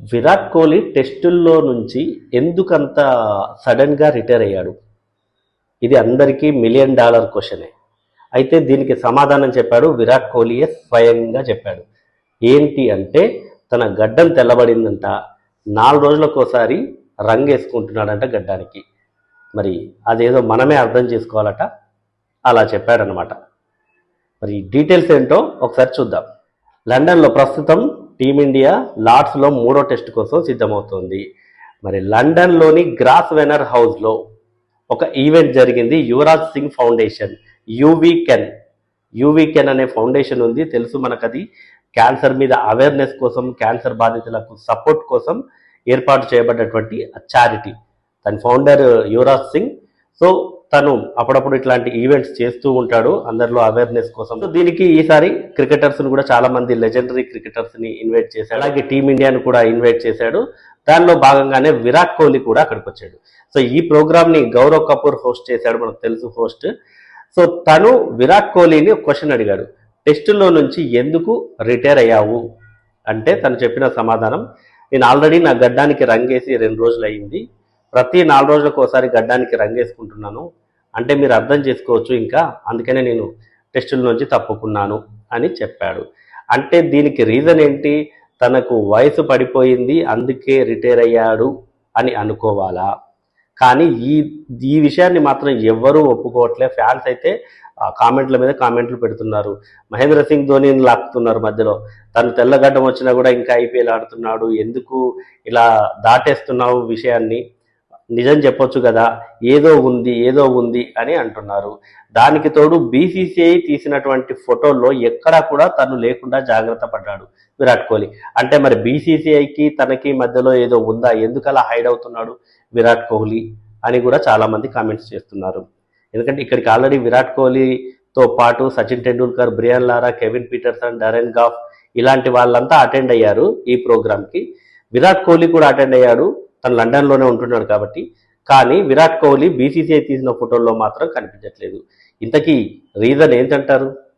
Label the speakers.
Speaker 1: విరాట్ కోహ్లీ టెస్టుల్లో నుంచి ఎందుకంత సడన్గా రిటైర్ అయ్యాడు? ఇది అందరికీ మిలియన్ డాలర్ క్వశ్చనే. అయితే దీనికి సమాధానం చెప్పాడు విరాట్ కోహ్లీయే స్వయంగా చెప్పాడు. ఏంటి అంటే తన గడ్డం తెల్లబడిందంట నాలుగు రోజులకోసారి రంగు వేసుకుంటున్నాడంట గడ్డానికి. మరి అదేదో మనమే అర్థం చేసుకోవాలట అలా చెప్పాడనమాట మరి డీటెయిల్స్ ఏంటో ఒకసారి చూద్దాం. లండన్లో ప్రస్తుతం టీమిండియా లార్డ్స్లో మూడో టెస్ట్ కోసం సిద్ధమవుతోంది. మరి లండన్లోని గ్రాస్ వెనర్ హౌస్లో ఒక ఈవెంట్ జరిగింది Yuvraj Singh foundation YouWeCan YouWeCan అనే ఫౌండేషన్ ఉంది. తెలుసు మనకు అది క్యాన్సర్ మీద అవేర్నెస్ కోసం క్యాన్సర్ బాధితులకు సపోర్ట్ కోసం ఏర్పాటు చేయబడ్డటువంటి చారిటీ. దాని ఫౌండర్ యువరాజ్ సింగ్. సో తను అప్పుడప్పుడు ఇట్లాంటి ఈవెంట్స్ చేస్తూ ఉంటాడు. అందరిలో అవేర్నెస్ కోసం. దీనికి ఈసారి క్రికెటర్స్ కూడా చాలా మంది లెజెండరీ క్రికెటర్స్ని ఇన్వైట్ చేశాడు. అలాగే టీమిండియాను కూడా ఇన్వైట్ చేశాడు. దానిలో భాగంగానే విరాట్ కోహ్లీ కూడా అక్కడికి వచ్చాడు. సో ఈ ప్రోగ్రామ్ని గౌరవ్ కపూర్ హోస్ట్ చేశాడు మనకు తెలుసు హోస్ట్ సో తను విరాట్ కోహ్లీని క్వశ్చన్ అడిగాడు. టెస్టులో నుంచి ఎందుకు రిటైర్ అయ్యావు? అంటే తను చెప్పిన సమాధానం నేను ఆల్రెడీ నా గడ్డానికి రంగేసి రెండు రోజులు అయ్యింది. ప్రతి నాలుగు రోజులకు ఒకసారి గడ్డానికి రంగేసుకుంటున్నాను. అంటే మీరు అర్థం చేసుకోవచ్చు ఇంకా. అందుకనే నేను టెస్టుల నుంచి తప్పుకున్నాను అని చెప్పాడు. అంటే దీనికి రీజన్ ఏంటి? తనకు వయసు పడిపోయింది అందుకే రిటైర్ అయ్యాడు అని అనుకోవాలా? కానీ ఈ ఈ విషయాన్ని మాత్రం ఎవ్వరూ ఒప్పుకోవట్లే. ఫ్యాన్స్ అయితే ఆ కామెంట్ల మీద కామెంట్లు పెడుతున్నారు. మహేంద్ర సింగ్ ధోనిని లాక్కుతున్నారు మధ్యలో. తను తెల్లగడ్డం వచ్చినా కూడా ఇంకా ఐపీఎల్ ఆడుతున్నాడు. ఎందుకు ఇలా దాటేస్తున్నావు విషయాన్ని? నిజం చెప్పొచ్చు కదా? ఏదో ఉంది ఏదో ఉంది అని అంటున్నారు. దానికి తోడు బీసీసీఐ తీసినటువంటి ఫోటోల్లో ఎక్కడా కూడా తను లేకుండా జాగ్రత్త పడ్డాడు విరాట్ కోహ్లీ. అంటే మరి బీసీసీఐకి తనకి మధ్యలో ఏదో ఉందా? ఎందుకలా హైడ్ అవుతున్నాడు విరాట్ కోహ్లీ అని కూడా చాలా మంది కామెంట్స్ చేస్తున్నారు. ఎందుకంటే ఇక్కడికి ఆల్రెడీ విరాట్ కోహ్లీతో పాటు Sachin Tendulkar Brian Lara Kevin Pietersen Darren Gough ఇలాంటి వాళ్ళంతా అటెండ్ అయ్యారు ఈ ప్రోగ్రామ్కి. విరాట్ కోహ్లీ కూడా అటెండ్ అయ్యాడు. తను లండన్లోనే ఉంటున్నాడు కాబట్టి. కానీ విరాట్ కోహ్లీ బీసీసీఐ తీసిన ఫోటోల్లో మాత్రం కనిపించట్లేదు. ఇంతకీ రీజన్ ఏంటంటారు?